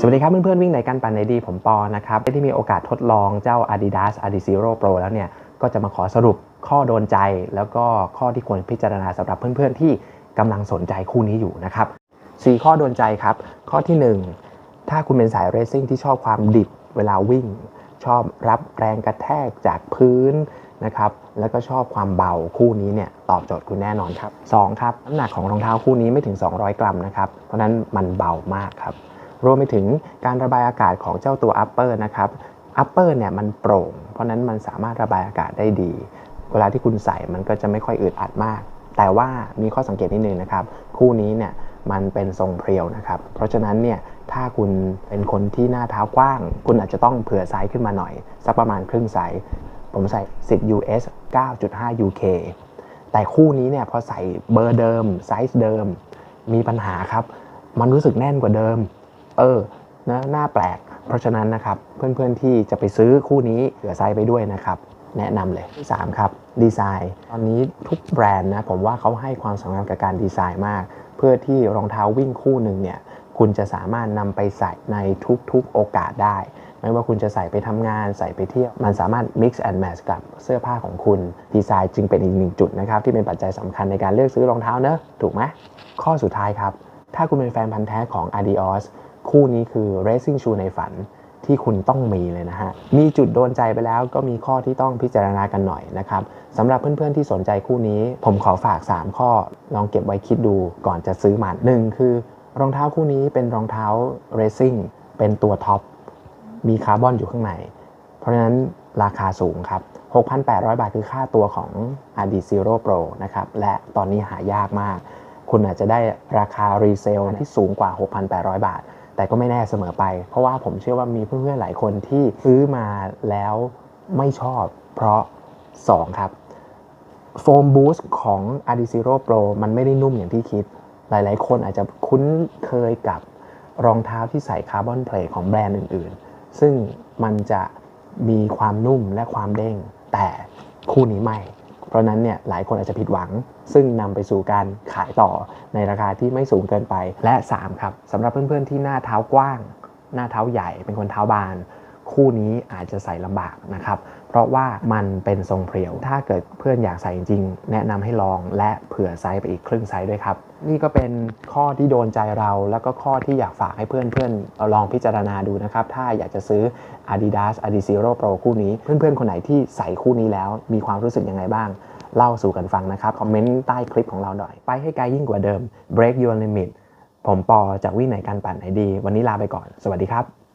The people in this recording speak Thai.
สวัสดีครับเพื่อนๆวิ่งไหนกันปั่นไหนดีผมปอนะครับที่มีโอกาสทดลองเจ้า Adidas Adizero Pro แล้วเนี่ยก็จะมาขอสรุปข้อโดนใจ แล้วก็ข้อที่ควรพิจารณาสำหรับเพื่อนๆที่กำลังสนใจคู่นี้อยู่นะครับ4ข้อโดนใจครับ ข้อที่ 1 ถ้าคุณเป็นสายเรซซิ่งที่ชอบความดิบเวลาวิ่ง ชอบรับแรงกระแทกจากพื้นนะครับแล้วก็ชอบความเบาคู่นี้เนี่ยตอบโจทย์คุณแน่นอนครับสองครับน้ำหนักของรองเท้าคู่นี้ไม่ถึง 200 กรัมนะครับเพราะนั้นมันเบามากครับ รวมไปถึงการระบายอากาศของเจ้าตัว upper นะครับ upper เนี่ยมันโปร่ง เพราะนั้นมันสามารถระบายอากาศได้ดี เวลาที่คุณใส่มันก็จะไม่ค่อยอึดอัดมาก แต่ว่ามีข้อสังเกตนิดนึงนะครับ คู่นี้เนี่ยมันเป็นทรงเพรียวนะครับ เพราะฉะนั้นเนี่ยถ้าคุณเป็นคนที่หน้าเท้ากว้าง คุณอาจจะต้องเผื่อไซส์ขึ้นมาหน่อย สักประมาณครึ่งไซส์ผมใส่ 10 US 9.5 UK แต่คู่นี้เนี่ยพอใส่เบอร์เดิมไซส์เดิม มีปัญหาครับ มันรู้สึกแน่นกว่าเดิม เออนะน่าแปลก เพราะฉะนั้นนะครับเพื่อนๆที่จะไปซื้อคู่นี้เหลือไซส์ไปด้วยนะครับแนะนำเลยที่3ครับดีไซน์ ตอนนี้ทุกแบรนด์นะผมว่าเขาให้ความสำคัญกับการดีไซน์มาก เพื่อที่รองเท้าวิ่งคู่หนึ่งเนี่ยคุณจะสามารถนำไปใส่ในทุกๆโอกาสได้ ไม่ว่าคุณจะใส่ไปทำงานใส่ไปเที่ยว มันสามารถ mix and match กับเสื้อผ้าของคุณดีไซน์จึงเป็นอีกหนึ่งจุดนะครับที่เป็นปัจจัยสำคัญในการเลือกซื้อรองเท้าเนอะถูกไหมข้อสุดท้ายครับ ถ้าคุณเป็นแฟนพันธ์แท้ของ Adios คู่นี้คือ Racing Shoe ในฝันที่คุณต้องมีเลยนะฮะ มีจุดโดนใจไปแล้วก็มีข้อที่ต้องพิจารณากันหน่อยนะครับสำหรับเพื่อนๆที่สนใจคู่นี้ ผมขอฝาก 3 ข้อลองเก็บไว้คิดดูก่อนจะซื้อมันหนึ่งคือ รองเท้าคู่นี้เป็นรองเท้า Racing เป็นตัวท็อปมีคาร์บอนอยู่ข้างใน เพราะฉะนั้นราคาสูงครับ 6,800 บาทคือค่าตัวของ a d i Zero Pro นะครับและตอนนี้หายากมาก คุณอาจจะได้ราคารีเซลที่สูงกว่า 6,800 บาท แต่ก็ไม่แน่เสมอไป เพราะว่าผมเชื่อว่ามีเพื่อนๆหลายคนที่ซื้อมาแล้วไม่ชอบ เพราะ 2 ครับโฟมบูสต์ของ a d i Zero Pro มันไม่ได้นุ่มอย่างที่คิด หลายๆ คนอาจจะคุ้นเคยกับรองเท้าที่ใส่คาร์บอนเพลทของแบรนด์อื่นๆ ซึ่งมันจะมีความนุ่มและความเด้ง แต่คู่นี้ไม่ ราะนั้นเนี่ยหลายคนอาจจะผิดหวัง ซึ่งนำไปสู่การขายต่อในราคาที่ไม่สูงเกินไปและ 3 ครับสำหรับเพื่อนๆที่หน้าเท้ากว้าง หน้าเท้าใหญ่เป็นคนเท้าบาน คู่นี้อาจจะใส่ลำบากนะครับ เพราะว่ามันเป็นทรงเพรียว ถ้าเกิดเพื่อนอยากใส่จริง แนะนำให้ลองและเผื่อไซส์ไปอีกครึ่งไซส์ด้วยครับ นี่ก็เป็นข้อที่โดนใจเรา แล้วก็ข้อที่อยากฝากให้เพื่อนๆลองพิจารณาดูนะครับ ถ้าอยากจะซื้อ Adidas Adizero Pro คู่นี้ เพื่อนๆ คนไหนที่ใส่คู่นี้แล้วมีความรู้สึกยังไงบ้าง เล่าสู่กันฟังนะครับ คอมเมนต์ใต้คลิปของเราหน่อย ไปให้ไกลยิ่งกว่าเดิม break your limit ผมปอจากวิ่งไหนการปั่นไหนดี วันนี้ลาไปก่อน สวัสดีครับ